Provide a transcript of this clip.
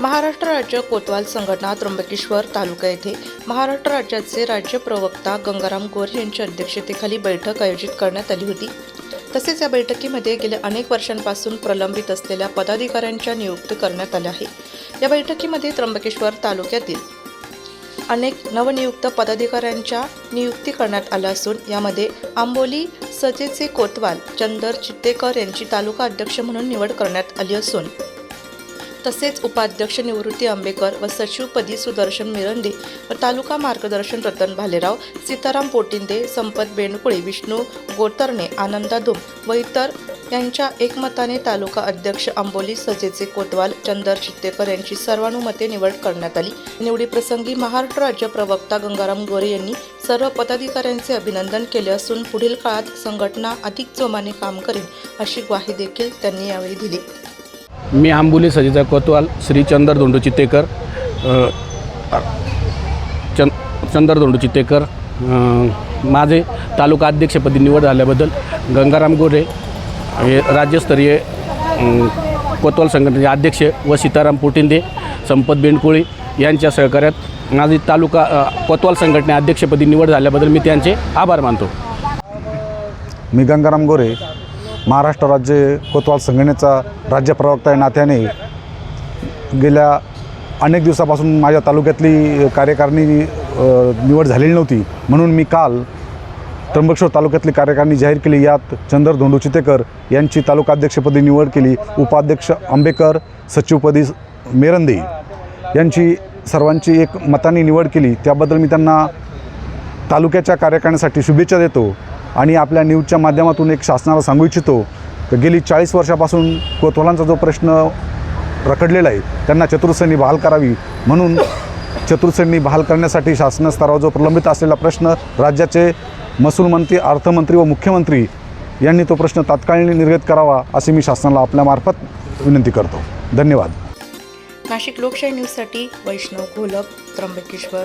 महाराष्ट्र राज्य कोतवाल संघटना त्र्यंबकेश्वर तालुका येथे महाराष्ट्र राज्याचे राज्य प्रवक्ता गंगाराम गोरे यांच्या अध्यक्षतेखाली बैठक आयोजित करण्यात आली होती. तसेच या बैठकीमध्ये गेल्या अनेक वर्षांपासून प्रलंबित असलेल्या पदाधिकाऱ्यांच्या नियुक्ती करण्यात आल्या आहे. या बैठकीमध्ये त्र्यंबकेश्वर तालुक्यातील अनेक नवनियुक्त पदाधिकाऱ्यांच्या नियुक्ती करण्यात आल्या असून यामध्ये आंबोली सजेचे कोतवाल चंदर चित्तेकर यांची तालुका अध्यक्ष म्हणून निवड करण्यात आली असून तसेच उपाध्यक्ष निवृत्ती आंबेकर व सचिवपदी सुदर्शन मिरंदे व तालुका मार्गदर्शन रतन भालेराव सीताराम पोटिंदे संपत बेंडकुळे विष्णू गोतरणे आनंदा धुम व इतर यांच्या एकमताने तालुका अध्यक्ष आंबोली सजेचे कोतवाल चंदर चित्तेकर यांची सर्वानुमते निवड करण्यात आली. निवडीप्रसंगी महाराष्ट्र राज्य प्रवक्ता गंगाराम गोरे यांनी सर्व पदाधिकाऱ्यांचे अभिनंदन केले असून पुढील काळात संघटना अधिक जोमाने काम करेल अशी ग्वाही देखील त्यांनी यावेळी दिली. मी आंबोली सजीचा कोतवाल श्री चंदर धोंडू चित्तेकर चंद चंदर धोंडू चित्तेकर माझे तालुका अध्यक्षपदी निवड झाल्याबद्दल गंगाराम गोरे हे राज्यस्तरीय कोतवाल संघटनेचे अध्यक्ष व सीताराम पोटिंदे संपत बेंडकोळी यांच्या सहकार्यात माझी तालुका कोतवाल संघटने अध्यक्षपदी निवड झाल्याबद्दल मी त्यांचे आभार मानतो. मी गंगाराम गोरे महाराष्ट्र राज्य कोतवाल संघटनेचा राज्य प्रवक्ता या नात्याने गेल्या अनेक दिवसापासून माझ्या तालुक्यातली कार्यकारिणी निवड झालेली नव्हती. म्हणून मी काल त्र्यंबकेश्वर तालुक्यातली कार्यकारिणी जाहीर केली. यात चंदर धोंडू चितेकर यांची तालुकाध्यक्षपदी निवड केली. उपाध्यक्ष आंबेकर सचिवपदी मेरंदे यांची सर्वांची एक मताने निवड केली. त्याबद्दल मी त्यांना तालुक्याच्या कार्यकारिणीसाठी शुभेच्छा देतो. आणि आपल्या न्यूजच्या माध्यमातून एक शासनाला सांगू इच्छितो तर गेली चाळीस वर्षापासून कोतवालांचा जो प्रश्न रखडलेला आहे त्यांना चतुर्सेनी बहाल करावी म्हणून चतुर्सेनी बहाल करण्यासाठी शासन स्तरावर जो प्रलंबित असलेला प्रश्न राज्याचे महसूल मंत्री अर्थमंत्री व मुख्यमंत्री यांनी तो प्रश्न तात्काळ निर्गत करावा असे मी शासनाला आपल्यामार्फत विनंती करतो. धन्यवाद. नाशिक लोकशाही न्यूजसाठी वैष्णव घोलप त्र्यंबकेश्वर.